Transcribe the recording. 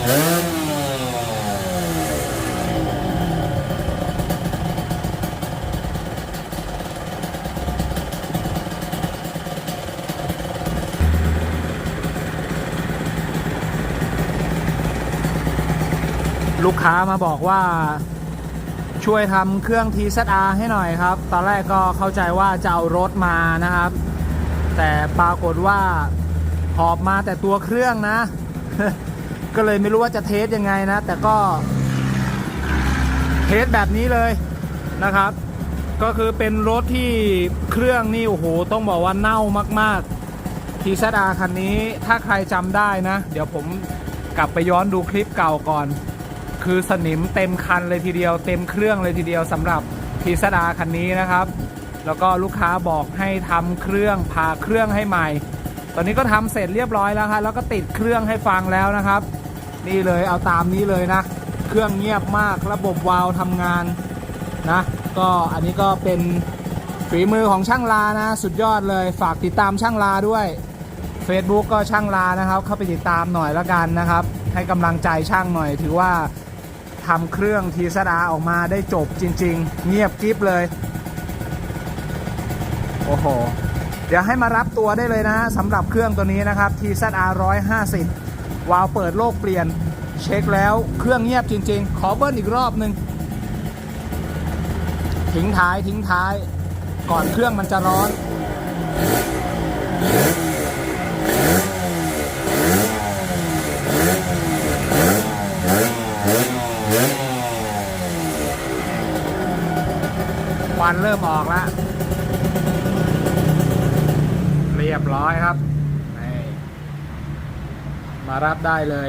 ลูกค้ามาบอกว่าช่วยทำเครื่อง TZR ให้หน่อยครับ ตอนแรกก็เข้าใจว่าจะเอารถมานะครับ แต่ปรากฏว่าหอบมาแต่ตัวเครื่องนะ ก็เลยไม่รู้ว่าจะเทสยังไงนะ แต่ก็เทสแบบนี้เลยนะครับ ก็คือเป็นรถที่เครื่องนี่โอ้โหต้องบอกว่าเน่ามากๆ TZR คันนี้ถ้าใครจำได้นะ เดี๋ยวผมกลับไปย้อนดูคลิปเก่าก่อน คือสนิมเต็มคันเลยทีเดียว เต็มเครื่องเลยทีเดียวสำหรับ TZR คันนี้นะครับ แล้วก็ลูกค้าบอกให้ทำเครื่องพาเครื่องให้ใหม่ ตอนนี้ก็ทำเสร็จเรียบร้อยแล้วครับแล้วก็ติดเครื่องให้ฟังแล้วนะครับ นี่เลยเอาตามนี้เลยนะ เครื่องเงียบมากระบบวาล์วทำงานนะ ก็อันนี้ก็เป็นฝีมือของช่างลานะ สุดยอดเลยฝากติดตามช่างลาด้วย Facebook ก็ช่างลานะครับ เข้าไปติดตามหน่อยละกันนะครับ ให้กำลังใจช่างหน่อย ถือว่าทำเครื่องทีสดาออกมาได้จบจริง ๆ เงียบกริบเลย โอ้โห เดี๋ยวให้มารับตัวได้เลยนะสำหรับเครื่องตัวนี้นะครับ TZR 150 วาล์วเปิดโลกเปลี่ยน เช็คแล้วเครื่องเงียบจริง ๆ ขอเบิ้ลอีกรอบหนึ่งทิ้งท้ายทิ้งท้าย ก่อนเครื่องมันจะร้อน ควันเริ่มออกแล้ว เรียบร้อยครับ มารับได้เลย